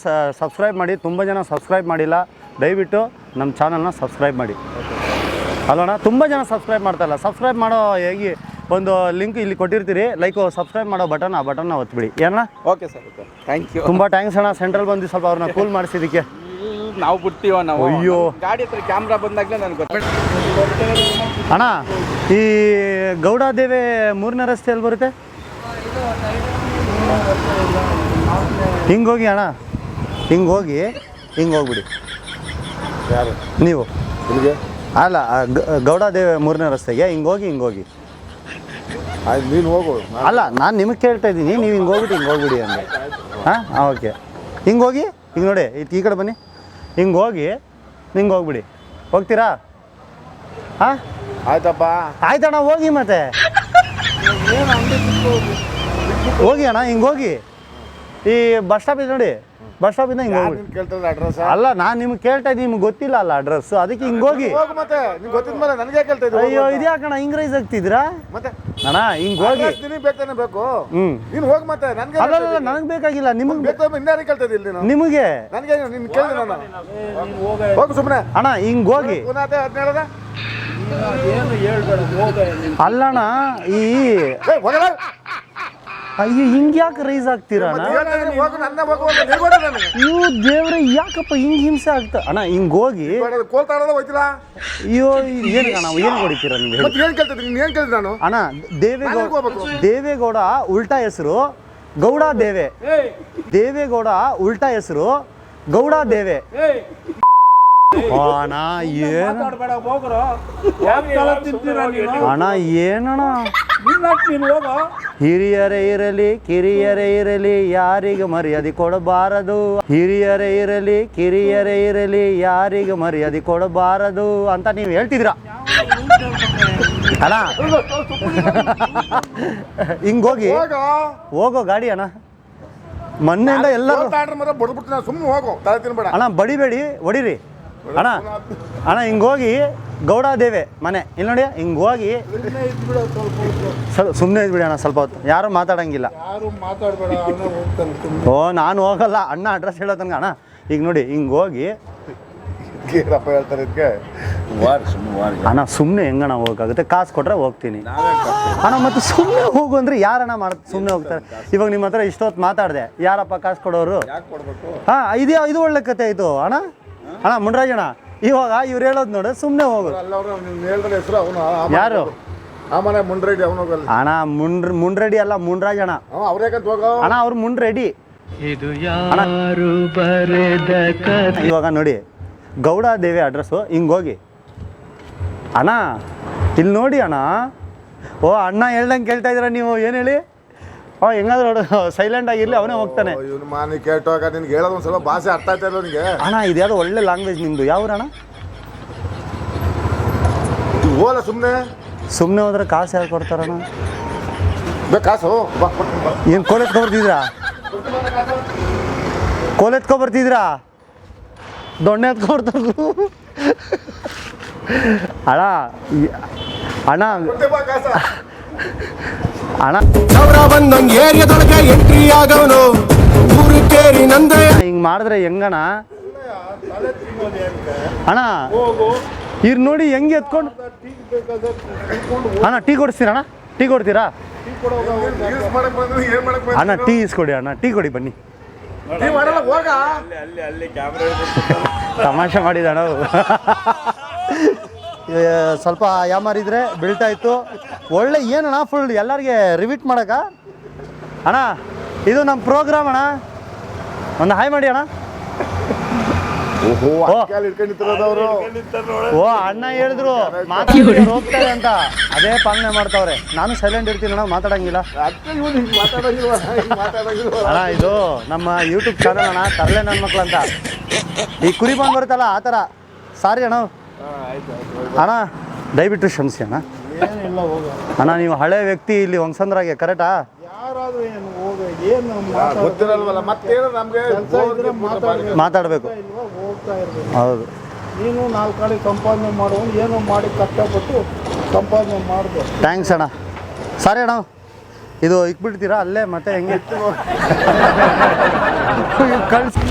ಸಬ್ಸ್ಕ್ರೈಬ್ ಮಾಡಿ. ತುಂಬ ಜನ ಸಬ್ಸ್ಕ್ರೈಬ್ ಮಾಡಿಲ್ಲ. ದಯವಿಟ್ಟು ನಮ್ಮ ಚಾನಲ್ನ ಸಬ್ಸ್ಕ್ರೈಬ್ ಮಾಡಿ. ಅಲ್ಲಣ್ಣ ತುಂಬ ಜನ ಸಬ್ಸ್ಕ್ರೈಬ್ ಮಾಡ್ತಾರಲ್ಲ ಸಬ್ಸ್ಕ್ರೈಬ್ ಮಾಡೋ ಹೇಗೆ ಒಂದು ಲಿಂಕ್ ಇಲ್ಲಿ ಕೊಟ್ಟಿರ್ತೀರಿ. ಲೈಕ್ ಸಬ್ಸ್ಕ್ರೈಬ್ ಮಾಡೋ ಬಟನ್ ಆ ಬಟನ್ನ ಒತ್ಬಿಡಿ. ಏನಣ್ಣ ಓಕೆ ಸರ್ ಥ್ಯಾಂಕ್ ಯು ತುಂಬ ಥ್ಯಾಂಕ್ಸ್ ಅಣ್ಣ. ಸೆಂಟ್ರಲ್ ಬಂದು ಸ್ವಲ್ಪ ಅವ್ರನ್ನ ಕೂಲ್ ಮಾಡಿಸಿದ್ದಕ್ಕೆ. ನಾವು ಬಿಡ್ತೀವ ನಾವು. ಅಯ್ಯೋ. ಗಾಡಿ ಹತ್ರ ಕ್ಯಾಮ್ರಾ ಬಂದಾಗಲೇ ನನಗೆ ಅಣ್ಣ ಈ ಗೌಡಾದೇವಿ ಮೂರನೇ ರಸ್ತೆಯಲ್ಲಿ ಬರುತ್ತೆ? ಹಿಂಗೆ ಹೋಗಿ ಅಣ್ಣ. ಹಿಂಗೆ ಹೋಗಿ ಹಿಂಗೆ ಹೋಗ್ಬಿಡಿ ಯಾರು? ನೀವು. ಇಲ್ಲಿಗೆ ಅಲ್ಲ ಗೌಡ ಗೌಡಾದೇವಿ ಮೂರನೇ ರಸ್ತೆಗೆ ಹಿಂಗೆ ಹೋಗಿ ಹಿಂಗೆ ಹೋಗಿ. ಆಯ್ತು ನೀನು ಹೋಗು. ಅಲ್ಲ ನಾನು ನಿಮಗೆ ಕೇಳ್ತಾ ಇದ್ದೀನಿ ನೀವು ಹಿಂಗೆ ಹೋಗ್ಬಿಟ್ಟು ಹಿಂಗೆ ಹೋಗ್ಬಿಡಿ ಅಂದೆ. ಹಾಂ? ಓಕೆ. ಹಿಂಗೆ ಹೋಗಿ ಹಿಂಗೆ ನೋಡಿ ಈ- ಈ ಕಡೆ ಬನ್ನಿ. ಹಿಂಗೆ ಹೋಗಿ ಹಿಂಗೆ ಹೋಗ್ಬಿಡಿ. ಹೋಗ್ತೀರಾ? ಹಾಂ? ಆಯ್ತಪ್ಪ. ಆಯ್ತಣ್ಣ ಹೋಗಿ ಮತ್ತೆ. ಹೋಗಿ ಅಣ್ಣ ಹಿಂಗೆ ಹೋಗಿ. ಈ ಬಸ್ ಸ್ಟಾಪ್ ಇದೆ ನೋಡಿ. ಬಸ್ ಸ್ಟಾಪಿಂದ ಹಿಂಗೆ ಯಾರು ಹೋಗ್ಬಿಡಿ ಕೇಳ್ತದ ಅಡ್ರೆಸ್ ಅಲ್ಲ ನಾನು ನಿಮ್ಗೆ ಕೇಳ್ತಾ ಇದ್ದೀನಿ ನಿಮ್ಗೆ ಗೊತ್ತಿಲ್ಲ ಅಲ್ಲ ಅಡ್ರೆಸ್ ಅದಕ್ಕೆ ಹಿಂಗೆ ಹೋಗಿ. ಹೋಗು ಮತ್ತೆ. ನಿಮ್ಗೆ ಗೊತ್ತಿದ ಮೇಲೆ ನನಗೆ ಕೇಳ್ತಾ ಇದ್ದೀನಿ ಅಯ್ಯೋ ಇದ್ಯಾಕಣ್ಣ ಹಿಂಗೆ ರೈಸ್ ಆಗ್ತಿದ್ದೀರಾ? ಮತ್ತೆ. ಅಣ್ಣ ಹಿಂಗೆ ಹೋಗಿ. ನಿನಗೆ ಬೇಕಾನೆ ಬೇಕು. ಹ್ಞೂ ನೀನು ಹೋಗಿ ಮತ್ತೆ ನನಗೆ ಅಲ್ಲ ಅಲ್ಲ ನನಗೆ ಬೇಕಾಗಿಲ್ಲ ನಿಮಗೆ ಬೇಕು ಇನ್ಯಾರಿಗೆ ಕೇಳ್ತಾ ಇದ್ದೀನಿ ನೀನು? ನಿಮಗೆ. ನನಗೆ ನಿನ್ನ ಕೇಳಿದೆ ನಾನು. ಹೋಗು ಸುಮ್ಮನೆ ಅಣ್ಣ ಹಿಂಗೆ ಹೋಗಿ. ಪುನಃ ಅದೇ ಹದಿನೇಳದ ಅಲ್ಲಣ್ಣ ಈ ಅಯ್ಯೋ ಹಿಂಗ್ ಯಾಕೆ ರೈಸ್ ಆಗ್ತೀರಾ ಅಣ್ಣ? ದೇವ್ರ ಹೋಗು ನನ್ನ ಹೋಗು ಅಂತ ನನಗೆ. ನೀವು ದೇವ್ರೆ ಯಾಕಪ್ಪ ಹಿಂಗ್ ಹಿಂಸೆ ಆಗ್ತಾ ಅಣ್ಣ ಹಿಂಗ್ ಹೋಗಿ ಕೊಡೋದು, ಕೋಲ್ತಾಡೋದು ಹೋಯ್ತಿಲ್ಲ ಅಯ್ಯೋ ಏನು ನಾವು ಏನು ಹೊಡಿತೀರಾ ನೀವು ಹೇಳಿ? ಮತ್ತೆ ಏನು ನೀನು ಏನು ಕೇಳಿದೆ ನಾನು? ಅಣ್ಣ ದೇವೇಗೌಡ ಹೋಗ್ಬೇಕು? ದೇವೇಗೌಡ ಉಲ್ಟಾ ಹೆಸರು ಗೌಡ ದೇವೆ. ದೇವೇಗೌಡ ಉಲ್ಟಾ ಹೆಸರು ಗೌಡ ದೇವೆ. ಅಣ್ಣ ಏನು ಅಣ್ಣ ಏನಣ್ಣ? ಹಿರಿಯರೇ ಇರಲಿ ಕಿರಿಯರೇ ಇರಲಿ ಯಾರಿಗೆ ಮರ್ಯಾದೆ ಕೊಡಬಾರದು. ಹಿರಿಯರೇ ಇರಲಿ ಕಿರಿಯರೇ ಇರಲಿ ಯಾರಿಗೆ ಮರ್ಯಾದೆ ಕೊಡಬಾರದು ಅಂತ ನೀವು ಹೇಳ್ತಿದ್ರ ಅಣ್ಣ. ಹಿಂಗೋಗಿ. ಹೋಗಿ. ಹೋಗೋ ಗಾಡಿ ಅಣ್ಣ. ಮೊನ್ನೆಯಿಂದ ಎಲ್ಲ ಸುಮ್ಮನೆ ಹೋಗು. ತಲೆ ತಿನ್ಬೇಡ. ಅಣ್ಣ ಬಡಿಬೇಡಿ ಹೊಡಿರಿ ಅಣ್ಣ ಅಣ್ಣ ಹಿಂಗೋಗಿ ಹೋಗಿ ಗೌಡ ದೇವೆ ಮನೆ. ಇಲ್ಲಿ ನೋಡಿ ಹಿಂಗೆ ಹೋಗಿ ಸುಮ್ಮನೆ ಇದ್ಬಿಡಿ ಅಣ್ಣ ಸ್ವಲ್ಪ ಹೊತ್ತು. ಯಾರು ಮಾತಾಡಂಗಿಲ್ಲ. ಯಾರು ಮಾತಾಡಬೇಡ ಅವನೇ ಹೋಗ್ತಾನೆ ಓ ನಾನು ಹೋಗಲ್ಲ ಅಣ್ಣ ಅಡ್ರೆಸ್ ಹೇಳೋ ತನಕ ಅಣ್ಣ. ಈಗ ನೋಡಿ ಹಿಂಗೆ ಹೋಗಿ ಅಣ್ಣ ಸುಮ್ಮನೆ ಹೆಂಗಣ್ಣ ಹೋಗೋಕ್ಕಾಗುತ್ತೆ ಕಾಸು ಕೊಟ್ರೆ ಹೋಗ್ತೀನಿ. ಅಣ್ಣ ಮತ್ತೆ ಸುಮ್ಮನೆ ಹೋಗು ಅಂದ್ರೆ ಯಾರಣ್ಣ ಮಾಡ ಸುಮ್ಮನೆ ಹೋಗ್ತಾರೆ? ಇವಾಗ ನಿಮ್ಮ ಹತ್ರ ಇಷ್ಟೊತ್ತು ಮಾತಾಡಿದೆ. ಯಾರಪ್ಪ ಕಾಸು ಕೊಡೋರು? ಹಾಂ ಇದೇ ಇದು ಒಳ್ಳೆ ಕತೆ ಇದು ಅಣ್ಣ. ಅಣ್ಣ ಮುನ್ರಾಜಣ್ಣ ಇವಾಗ ಇವ್ರು ಹೇಳೋದು ನೋಡು ಸುಮ್ಮನೆ ಹೋಗು. ಹೇಳಿದ್ರೆ ಹೆಸರು ಅವನು ಯಾರು? ಆ ಮನೆ ಮುಂಡ್ರೆಡ್ಡಿ ಅವನು ಹೋಗಲ್ಲ. ಅಣ್ಣ ಮುಂಡ್ರ ಮುನ್ರೆಡಿ ಅಲ್ಲ ಮುನ್ರಾಜಣ್ಣ ಅಣ್ಣ. ಅವ್ರು ಹೋಗೋ? ಅಣ್ಣ ಯಾರು ಬರೆದ ಇವಾಗ ನೋಡಿ ಗೌಡ ದೇವಿ ಅಡ್ರೆಸ್ಸು ಹಿಂಗೆ ಹೋಗಿ. ಅಣ್ಣ ಇಲ್ಲಿ ನೋಡಿ ಅಣ್ಣ. ಓ ಅಣ್ಣ ಹೇಳ್ದಂಗೆ ಕೇಳ್ತಾ ಇದ್ದೀರಾ ನೀವು ಏನು ಹೇಳಿ? ಓ ಹೆಂಗಾದ್ರು ಸೈಲೆಂಟ್ ಆಗಿರ್ಲಿ ಅವನೇ ಹೋಗ್ತಾನೆ. ಇವನು ಮಾನಿ ಕೇಟೋಗ ನಿನ್ಗೆ ಹೇಳೋದು ಒಂದು ಸ್ವಲ್ಪ ಭಾಷೆ ಅರ್ಥ ಆಯ್ತಾ ಇಲ್ಲ ನಿನಗೆ? ಅಣ್ಣ ಇದ್ಯಾವುದೋ ಒಳ್ಳೆ ಲ್ಯಾಂಗ್ವೇಜ್ ನಿಮ್ಮದು ಯಾವ ಅಣ್ಣ ಹೋಲ ಸುಮ್ಮನೆ ಸುಮ್ಮನೆ ಹೋದ್ರೆ ಕಾಸು ಯಾರು ಕೊಡ್ತಾರಣ್ಣ? ಬಾ. ಏನು ಕೋಲ್ ಎತ್ಕೊಬರ್ತಿದ್ರಾ ಕೋಲ್ ಎತ್ಕೊಬರ್ತಿದ್ರಾ ದೊಣ್ಣೆ ಎತ್ಕೊಬರ್ತಾರ ಅಣ್ಣ ಅಣ್ಣ ಸಾವಿರ ಏರಿಯಾದೊಳಗೆ ಎಂಟ್ರಿ ಆಗವನು. ಊರು ಕೇರಿ ನಂದ್ರೆ ಹಿಂಗೆ ಮಾಡಿದ್ರೆ ಹೆಂಗಣ್ಣ? ಅಣ್ಣ ಇರ್ ನೋಡಿ ಹೆಂಗೆ ಎತ್ಕೊಂಡು ಅಣ್ಣ ಟೀ ಕೊಡಿಸ್ತೀರಾ ಅಣ್ಣ? ಟೀ ಕೊಡ್ತೀರಾ? ಅಣ್ಣ ಟೀ ಇಸ್ಕೊಡಿ ಅಣ್ಣ ಟೀ ಕೊಡಿ ಬನ್ನಿ. ನೀ ಮಾಡಲ್ಲ ಹೋಗ. ತಮಾಷೆ ಮಾಡಿದ ಅಣ್ಣ ಸ್ವಲ್ಪ ಯಾಮಾರಿದ್ರೆ ಬೀಳ್ತಾ ಇತ್ತು. ಒಳ್ಳೆ ಏನಣ್ಣ ಫುಲ್ ಎಲ್ಲರಿಗೆ ರಿವೀಟ್ ಮಾಡಕ ಅಣ್ಣ ಇದು ನಮ್ಮ ಪ್ರೋಗ್ರಾಮ್ ಅಣ್ಣ. ಒಂದು ಹಾಯ್ ಮಾಡಿ ಅಣ್ಣ. ಓಹೋ ಓ. ಅಣ್ಣ ಹೇಳಿದ್ರು ಮಾತಾಡಿ ಹೋಗ್ತಾರೆ ಅಂತ. ಅದೇ ಪಾಲನೆ ಮಾಡ್ತಾವ್ರೆ. ನಾನು ಸೈಲೆಂಟ್ ಇರ್ತೀನಿ ಅಣ್ಣ ಮಾತಾಡಂಗಿಲ್ಲ. ಅಣ್ಣ ಇದು ನಮ್ಮ ಯೂಟ್ಯೂಬ್ ಚಾನಲ್ ಅಣ್ಣ ತರಲೆ ನನ್ನ ಮಕ್ಳು ಅಂತ ಈ ಕುರಿ ಬಂದು ಬರುತ್ತಲ್ಲ ಆ ಥರ ಸಾರಿ ಅಣ್ಣ. ಅಣ್ಣ ದಯವಿಟ್ಟು ಕ್ಷಮಿಸಿ ಅಣ್ಣ. ಅಣ್ಣ ನೀವು ಹಳೆ ವ್ಯಕ್ತಿ ಇಲ್ಲಿ ಹೊಂಗಸಂದ್ರಾಗೆ ಕರೆಕ್ಟಾ ಯಾರಾದ್ರೂ ಏನು ಹೋಗ ಏನು ಗೊತ್ತಿರಲ್ವಲ್ಲ ಮತ್ತೇನು ನಮ್ಗೆ ಇದ್ರೆ ಮಾತಾಡ್ಬೇಕು. ಮಾತಾಡಬೇಕು. ಹೋಗ್ತಾ ಇರ್ಬೇಕು. ಹೌದು. ನೀನು ನಾಲ್ಕು ಕಡೆ ಸಂಪಾದನೆ ಮಾಡುವನು ಏನೋ ಮಾಡಿ ಕಷ್ಟಪಟ್ಟು ಸಂಪಾದನೆ ಮಾಡಬೇಕು. ಥ್ಯಾಂಕ್ಸ್ ಅಣ್ಣ. ಸರಿ ಅಣ್ಣ ಇದು ಇಕ್ಬಿಡ್ತೀರಾ? ಅಲ್ಲೇ ಮತ್ತೆ ಹೆಂಗೆ? <laughs> ಕಳ್ಸಿ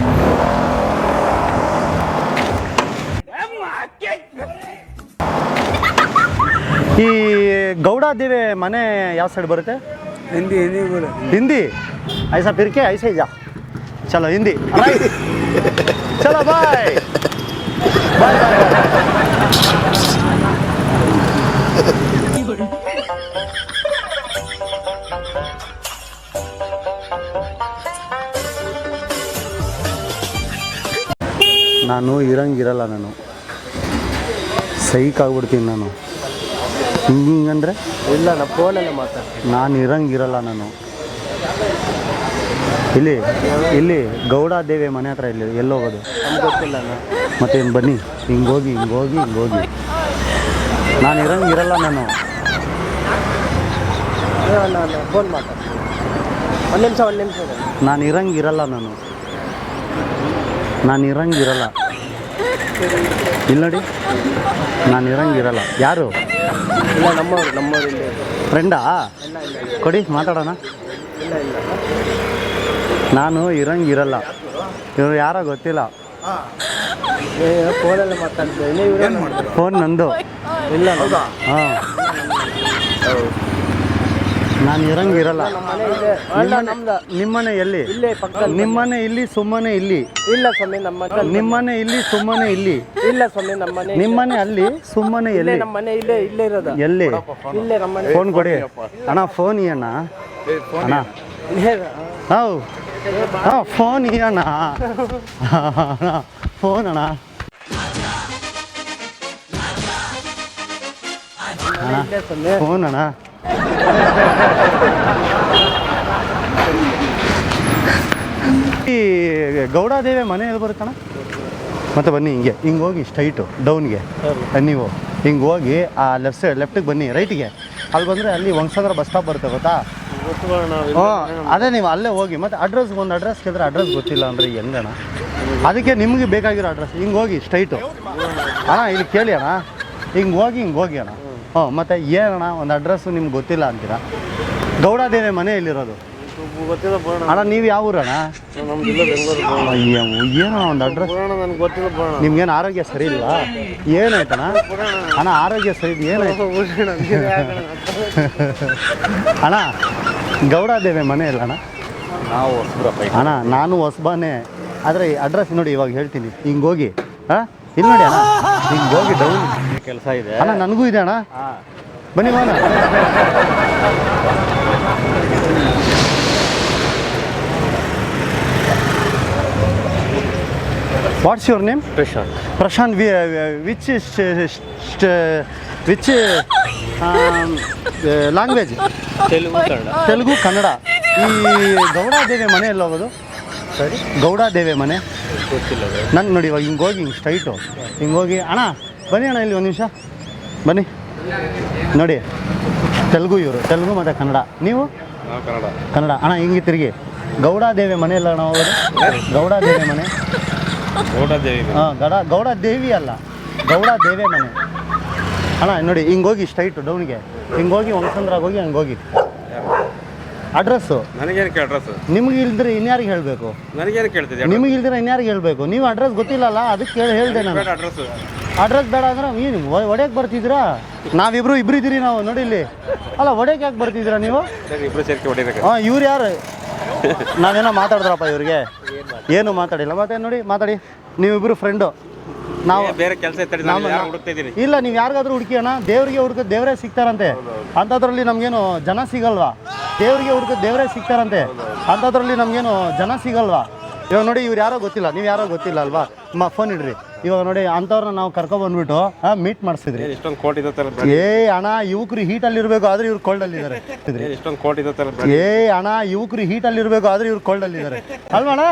ಗೌಡ ಗೌಡಾದೇವಿ ಮನೆ ಯಾವ ಸೈಡ್ ಬರುತ್ತೆ? ಹಿಂದಿ ಹಿಂದಿ ಹಿಂದಿ. ಐಸ ಪಿರ್ಕೆ ಐಸ ಇದಾ ಚಲೋ ಹಿಂದಿ. ಚಲೋ ಬಾಯ್ ನಾನು ಇರಂಗಿರಲ್ಲ ನಾನು. ಸೈಕ್ ಆಗ್ಬಿಡ್ತೀನಿ ನಾನು. ಹಿಂಗೆ ಹಿಂಗಂದ್ರೆ? ಇಲ್ಲ ನಾ ಫೋನಲ್ಲೇ ಮಾತಾಡ್ತೀನಿ. ನಾನು ಇರಂಗಿರಲ್ಲ ನಾನು. ಇಲ್ಲಿ ಇಲ್ಲಿ ಗೌಡಾದೇವಿ ಮನೆ ಹತ್ರ ಇಲ್ಲಿ ಎಲ್ಲಿ ಹೋಗೋದು? ನಮ್ಗೆ ಗೊತ್ತಿಲ್ಲ ನಾ ಮತ್ತೆ ಬನ್ನಿ ಹಿಂಗೆ ಹೋಗಿ ಹಿಂಗೆ ಹೋಗಿ ಹಿಂಗೆ ಹೋಗಿ ನಾನು. ಇರಂಗಿರಲ್ಲ ನಾನು ನಾನು ಫೋನ್ ಮಾತಾಡ್ತೀನಿ. ಒಂದು ನಿಮಿಷ ಒಂದು ನಿಮಿಷ ನಾನು ಇರಂಗಿರಲ್ಲ ನಾನು. ನಾನು ಇರಂಗಿರಲ್ಲ. ಇಲ್ಲ ನೋಡಿ ನಾನು ಇರಂಗಿರಲ್ಲ. ಯಾರು? ಇಲ್ಲ ನಮ್ಮವ್ರು ನಮ್ಮವ್ರು ಇಲ್ಲೇ ಫ್ರೆಂಡಾ? ಕೊಡಿ ಮಾತಾಡೋಣ. ಇಲ್ಲ ಇಲ್ಲ. ನಾನು ಇರಂಗಿರಲ್ಲ ಇವ್ರು ಯಾರೋ ಗೊತ್ತಿಲ್ಲ. ಫೋನಲ್ಲಿ ಮಾತಾಡ್ತೀನಿ ಫೋನ್ ನಂದು. ಇಲ್ಲ ಹೌದಾ ಹಾಂ. ನಾನು ಇರಂಗಿರಲ್ಲ ನಮ್ಮ ಮನೆ ಇದೆ ಅಲ್ಲ ನಮ್ದು. ನಿಮ್ಮನೆ ಎಲ್ಲಿ? ಇಲ್ಲೇ ಪಕ್ಕ ನಿಮ್ಮನೆ ಇಲ್ಲಿ ಸುಮ್ಮನೆ ಇಲ್ಲಿ. ಇಲ್ಲ ಸ್ವಾಮಿ ನಮ್ಮ ಮನೆ ನಿಮ್ಮನೆ ಇಲ್ಲಿ ಸುಮ್ಮನೆ ಇಲ್ಲಿ. ಇಲ್ಲ ಸ್ವಾಮಿ ನಮ್ಮ ಮನೆ ನಿಮ್ಮನೆ ಅಲ್ಲಿ ಸುಮ್ಮನೆ ಎಲ್ಲಿ? ನಮ್ಮ ಮನೆ ಇಲ್ಲೇ ಇಲ್ಲೇ ಇರೋದು. ಎಲ್ಲಿ? ಇಲ್ಲೇ ನಮ್ಮ ಮನೆ. ಫೋನ್ ಕೊಡಿ. ಅಣ್ಣ ಫೋನ್ ಅಣ್ಣ. ಅಣ್ಣ. ಇಲ್ಲೇ. ಹೌ. ಹಾಂ ಫೋನ್ ಅಣ್ಣ. ಫೋನ್ ಅಣ್ಣ. ಇಲ್ಲೇ ಸ್ವಾಮಿ. ಫೋನ್ ಅಣ್ಣ. ಈ ಗೌಡಾದೇವಿ ಮನೆ ಎಲ್ಲಿ ಬರುತ್ತಣ್ಣ ಮತ್ತೆ ಬನ್ನಿ ಹಿಂಗೆ ಹಿಂಗೆ ಹೋಗಿ ಸ್ಟ್ರೈಟು ಡೌನ್ಗೆ ನೀವು ಹಿಂಗೆ ಹೋಗಿ ಆ ಲೆಫ್ಟ್ ಸೈಡ್ ಲೆಫ್ಟಿಗೆ ಬನ್ನಿ ರೈಟಿಗೆ ಅಲ್ಲಿ ಬಂದರೆ ಅಲ್ಲಿ ಒಂಗ್ಸಂದ್ರ ಬಸ್ ಸ್ಟಾಪ್ ಬರುತ್ತೆ ಗೊತ್ತಾ? ಹ್ಞೂ, ಅದೇ ನೀವು ಅಲ್ಲೇ ಹೋಗಿ, ಮತ್ತೆ ಅಡ್ರೆಸ್ ಒಂದು ಅಡ್ರೆಸ್ ಕೇಳಿದ್ರೆ ಅಡ್ರೆಸ್ ಗೊತ್ತಿಲ್ಲ ಅಂದರೆ ಹೆಂಗಣ್ಣ ಅದಕ್ಕೆ ನಿಮಗೆ ಬೇಕಾಗಿರೋ ಅಡ್ರೆಸ್ ಹಿಂಗೆ ಹೋಗಿ ಸ್ಟ್ರೈಟು ಅಣ್ಣ, ಇಲ್ಲಿ ಕೇಳಿ ಅಣ್ಣ. ಹಿಂಗೆ ಹೋಗಿ ಹಿಂಗೆ ಹೋಗಿ ಅಣ್ಣ. ಹ್ಞೂ ಮತ್ತು ಏನಣ್ಣ ಒಂದು ಅಡ್ರೆಸ್ಸು ನಿಮ್ಗೆ ಗೊತ್ತಿಲ್ಲ ಅಂತೀರಾ? ಗೌಡಾದೇವಿ ಮನೆ ಎಲ್ಲಿರೋದು? ಗೊತ್ತಿಲ್ಲ ಬೋಣ ಅಣ್ಣ ನೀವು ಯಾವ ಊರಣ್ಣ? ಬೆಂಗಳೂರು ಅಯ್ಯೋ ಏನೋ ಒಂದು ಅಡ್ರೆಸ್ ಬೋಣ ನನಗೆ ಗೊತ್ತಿಲ್ಲ ಬೋಣ ನಿಮ್ಗೇನು ಆರೋಗ್ಯ ಸರಿ ಇಲ್ವಾ? ಏನಾಯ್ತಣ್ಣ? ಅಣ್ಣ ಆರೋಗ್ಯ ಸರಿ ಇದೆ ಏನಾಯ್ತು ಅಣ್ಣ? ಗೌಡಾದೇವಿ ಮನೆ ಇಲ್ಲ ಅಣ್ಣ? ನಾವು ಅಣ್ಣ ನಾನು ಹೊಸಬಾನೆ. ಆದರೆ ಅಡ್ರೆಸ್ ನೋಡಿ ಇವಾಗ ಹೇಳ್ತೀನಿ. ಹಿಂಗೆ ಹೋಗಿ. ಹಾಂ? ಇಲ್ಲಿ ನೋಡಿ ಅಣ್ಣ. ಹಿಂಗೆ ಹೋಗಿ ಡೌನ್ ಕೆಲಸ ಇದೆ. ಅಣ್ಣ ನನಗೂ ಇದೆ ಅಣ್ಣ. ಬನ್ನಿ ಬಾ what's your name Prashanth. Prashanth V which which language Telugu Kannada. Telugu Kannada. ಈ ಗೌಡಾದೇವಿ ಮನೆ ಎಲ್ಲ ಹೋಗೋದು ಸರಿ. ಗೌಡಾದೇವಿ ಮನೆ. ಗೊತ್ತಿಲ್ಲ ನನ್ನ ನೋಡಿ ಇವಾಗ ಹಿಂಗೆ ಹೋಗಿ ಹಿಂಗೆ ಸ್ಟ್ರೈಟು ಹಿಂಗೆ ಹೋಗಿ ಅಣ್ಣ ಬನ್ನಿ ಅಣ್ಣ ಇಲ್ಲಿ ಒಂದು ನಿಮಿಷ. ಬನ್ನಿ. ನೋಡಿ ತೆಲುಗು ಇವರು. ತೆಲುಗು ಮತ್ತು ಕನ್ನಡ. ನೀವು? ಕನ್ನಡ. ಕನ್ನಡ. ಅಣ್ಣ ಹಿಂಗೆ ತಿರುಗಿ. ಗೌಡಾದೇವಿ ಮನೆ ಇಲ್ಲ ಅಣ್ಣ ಹೋಗೋದು ಗೌಡಾದೇವಿ ಮನೆ? ಗೌಡಾದೇವಿ ಹಾಂ ಗಡ ಗೌಡ ದೇವಿ ಅಲ್ಲ. ಗೌಡ ದೇವೆ ಮನೆ. ಅಣ್ಣ ನೋಡಿ ಹಿಂಗೆ ಹೋಗಿ ಸ್ಟ್ರೈಟು ಡೌನ್ಗೆ ಹಿಂಗೆ ಹೋಗಿ ಒಂಗ್ಸಂದ್ರಾಗ ಹೋಗಿ ಹಂಗೆ ಹೋಗಿ. ಅಡ್ರೆಸ್ಸು ಅಡ್ರೆಸ್ ನಿಮ್ಗೆ ಇಲ್ದ್ರೆ ಇನ್ಯಾರಿಗೆ ಹೇಳಬೇಕು? ನನಗೇನು ಕೇಳ್ತಿದ್ದೆ ನಿಮಗೆ ಇಲ್ದಿರ ಇನ್ಯಾರಿಗೆ ಹೇಳಬೇಕು? ನೀವು ಅಡ್ರೆಸ್ ಗೊತ್ತಿಲ್ಲಲ್ಲ ಅದಕ್ಕೆ ಕೇಳಿ ಹೇಳಿದೆ ನಾನು. ಅಡ್ರೆಸ್ ಅಡ್ರೆಸ್ ಬೇಡ ಅಂದ್ರೆ ಏನು ಒಡೆಯಕ್ಕೆ ಬರ್ತಿದ್ದೀರಾ? ನಾವಿಬ್ರು ಇಬ್ರು ಇದ್ದೀರಿ ನಾವು ನೋಡಿ ಇಲ್ಲಿ. ಅಲ್ಲ ಒಡೆಯಕ್ಕೆ ಯಾಕೆ ಬರ್ತಿದ್ದೀರಾ ನೀವು? ಹಾ ಇಬ್ರು ಸೇರ್ಕೆ ಹೊಡಿಬೇಕು ಹಾಂ ಇವ್ರು ಯಾರು? ನಾವೇನೋ ಮಾತಾಡಿದ್ರಪ್ಪ ಇವ್ರಿಗೆ. ಏನು ಮಾತಾಡಿಲ್ಲ. ಮತ್ತೆ ನೋಡಿ ಮಾತಾಡಿ. ನೀವಿಬ್ರು ಫ್ರೆಂಡು ನಾವು ಬೇರೆ ಕೆಲಸ ಇಲ್ಲ ನೀವು ಯಾರಿಗಾದ್ರೂ ಹುಡುಕಿಯೋಣ. ದೇವ್ರಿಗೆ ದೇವರಿಗೆ ಹುಡುಕ ದೇವರೇ ಸಿಗ್ತಾರಂತೆ. ಅಂಥದ್ರಲ್ಲಿ ನಮ್ಗೇನು ಜನ ಸಿಗಲ್ವಾ? ದೇವರಿಗೆ ಹುಡುಕ ದೇವರೇ ಸಿಗ್ತಾರಂತೆ. ಅಂಥದ್ರಲ್ಲಿ ನಮಗೇನು ಜನ ಸಿಗಲ್ವಾ? ಇವಾಗ ನೋಡಿ ಇವ್ರು ಯಾರೋ ಗೊತ್ತಿಲ್ಲ ನೀವು ಯಾರೋ ಗೊತ್ತಿಲ್ಲ ಅಲ್ವಾ? ಮ ಫೋನ್ ಇಡ್ರಿ. ಇವಾಗ ನೋಡಿ ಅಂಥವ್ರನ್ನ ನಾವು ಕರ್ಕೊಬಂದ್ಬಿಟ್ಟು ಮೀಟ್ ಮಾಡಿಸಿದ್ರಿ. ಇಷ್ಟೊಂದು ಕೋಟಿ ಏ ಅಣ್ಣ ಯುವಕರು ಹೀಟಲ್ಲಿ ಇರಬೇಕು ಆದ್ರೆ ಇವ್ರು ಕೋಲ್ಡಲ್ಲಿ ಇದ್ದಾರೆ ಇಷ್ಟೊಂದು ಕೋಟಿ ಏ ಅಣ್ಣ ಯುವಕರು ಹೀಟಲ್ಲಿರಬೇಕು ಇರಬೇಕು ಆದ್ರೆ ಇವ್ರು ಕೋಲ್ಡಲ್ಲಿ ಇದ್ದಾರೆ ಅಲ್ವಾ ಅಣ್ಣ?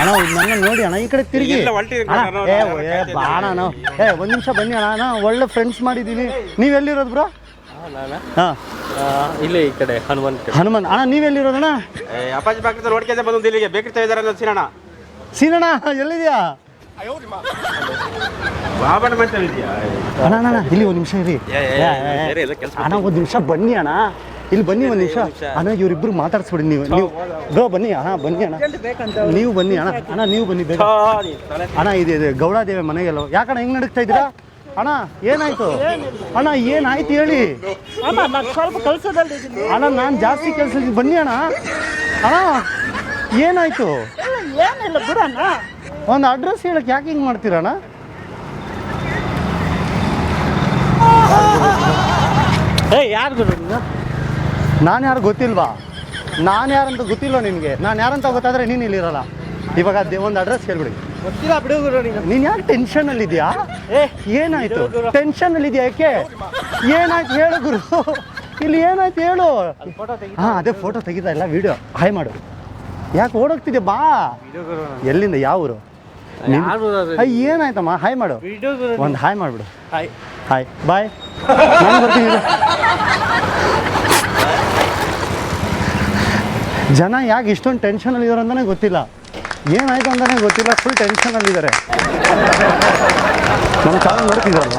ಅಣ್ಣ ನನ್ನ ನೋಡಿ ಅಣ್ಣ ಈ ಕಡೆ ತಿರುಗಿ. ಅಣ್ಣ, ಏ ಬಾಣ ನಾನು ಏ ಒಂದು ನಿಮಿಷ ಬನ್ನಿ ಅಣ್ಣ ಒಳ್ಳೆ ಫ್ರೆಂಡ್ಸ್ ಮಾಡಿದ್ದೀನಿ ನೀವು ಎಲ್ಲಿರೋದು ಬ್ರೋ ಹಾಂ. ಇಲ್ಲೇ ಈ ಕಡೆ ಹನುಮಂತ ಹನುಮಂತ್ ಅಣ್ಣ ನೀವೆಲ್ಲಿರೋದಣ್ಣ? ಅಪ್ಪಾಜಿ ಪಕ್ಕದಲ್ಲಿ ನೋಡ್ಕೊಂಡೆ ಬಂದು ಇಲ್ಲಿಗೆ ಬೇಕಿರ್ತಾ ಇದಾರೆ ಅನ್ನೋ ಸೀನಣ್ಣ. ಸೀನಣ್ಣ ಎಲ್ಲಿದ್ಯಾ ಬಾಬಣ್ಣ ಇದೆಯಾ ಅಣ್ಣ ಅಣ್ಣ ಅಣ್ಣ, ಇಲ್ಲಿ ಒಂದು ನಿಮಿಷ ಇರಿ. ಅಣ್ಣ ಒಂದು ನಿಮಿಷ ಬನ್ನಿ ಅಣ್ಣ. ಇಲ್ಲಿ ಬನ್ನಿ ಒಂದು ನಿಮಿಷ. ಅಣ್ಣ ಇವರಿಬ್ರು ಮಾತಾಡ್ಸ್ಬಿಡಿ ನೀವು. ನೀವು ಬ್ರೋ ಬನ್ನಿ ಅಣ್ಣ ಬನ್ನಿ ಅಣ್ಣ. ನೀವು ಬನ್ನಿ ಅಣ್ಣ. ಅಣ್ಣ ನೀವು ಬನ್ನಿ ಬೇಗ. ಅಣ್ಣ ಇದೆ ಇದೆ ಗೌಡಾದೇವಿ ಮನೆಗೆಲ್ಲ ಯಾಕಣ್ಣ ಹೆಂಗ್ ನಡೀತಾ ಇದ್ದೀರಾ? ಅಣ್ಣ ಏನಾಯ್ತು? ಅಣ್ಣ ಏನಾಯ್ತು ಹೇಳಿ. ಸ್ವಲ್ಪ ಕೆಲಸದಲ್ಲಿ ಅಣ್ಣ ನಾನು ಜಾಸ್ತಿ ಕೆಲಸ ಬನ್ನಿ ಅಣ್ಣ. ಅಣ್ಣ ಏನಾಯ್ತು? ಏನಿಲ್ಲ ಬಿಡಣ್ಣ ಒಂದು ಅಡ್ರೆಸ್ ಹೇಳಕ್ಕೆ ಯಾಕೆ ಹಿಂಗೆ ಮಾಡ್ತೀರಣ್ಣ ಏ ಯಾರು ಗುರು ನಾನು? ಯಾರು ಗೊತ್ತಿಲ್ವಾ? ನಾನು ಯಾರಂತ ಗೊತ್ತಿಲ್ವಾ ನಿನಗೆ ನಾನು ಯಾರಂತ ಗೊತ್ತಾದರೆ ನೀನು ಇಲ್ಲಿರಲ್ಲ. ಇವಾಗ ಅದೇ ಒಂದು ಅಡ್ರೆಸ್ ಹೇಳ್ಬಿಡಿ. ಗೊತ್ತಿಲ್ಲ ಬಿಡು ಗುರು ನೀನು. ನೀನು ಯಾಕೆ ಟೆನ್ಷನಲ್ಲಿ ಇದೆಯಾ? ಏ ಏನಾಯ್ತು? ಟೆನ್ಷನಲ್ಲಿ ಇದೆಯಾ ಯಾಕೆ? ಏನಾಯ್ತು ಹೇಳು ಗುರು. ಇಲ್ಲಿ ಏನಾಯ್ತು ಹೇಳು? ಹಾ ಅದೇ ಫೋಟೋ ತೆಗಿತಾ ಇಲ್ಲ ವಿಡಿಯೋ ಹಾಯ್ ಮಾಡು. ಯಾಕೆ ಓಡೋಗ್ತಿದ್ಯಾ? ಬಾ. ಎಲ್ಲಿಂದ? ಯಾವ ಊರು? ಯಾರು ಅಯ್ಯ ಏನಾಯ್ತಮ್ಮ? ಹಾಯ್ ಮಾಡು. ಗುರು ಒಂದು ಹಾಯ್ ಮಾಡ್ಬಿಡು. ಹಾಯ್ ಹಾಯ್ ಬಾಯ್ ನಾನು ಬರ್ತೀನಿ ಇರು. ಜನ ಯಾಕೆ ಇಷ್ಟೊಂದು ಟೆನ್ಷನಲ್ಲಿ ಅಲ್ಲಿ ಅಂತಲೇ ಗೊತ್ತಿಲ್ಲ. ಏನಾಯ್ತು ಅಂತಲೇ ಗೊತ್ತಿಲ್ಲ ಫುಲ್ ಟೆನ್ಷನಲ್ಲಿದ್ದಾರೆ ನಮ್ಮ ಕಾಲ ನೋಡ್ತಿದ್ದಾರಲ್ಲ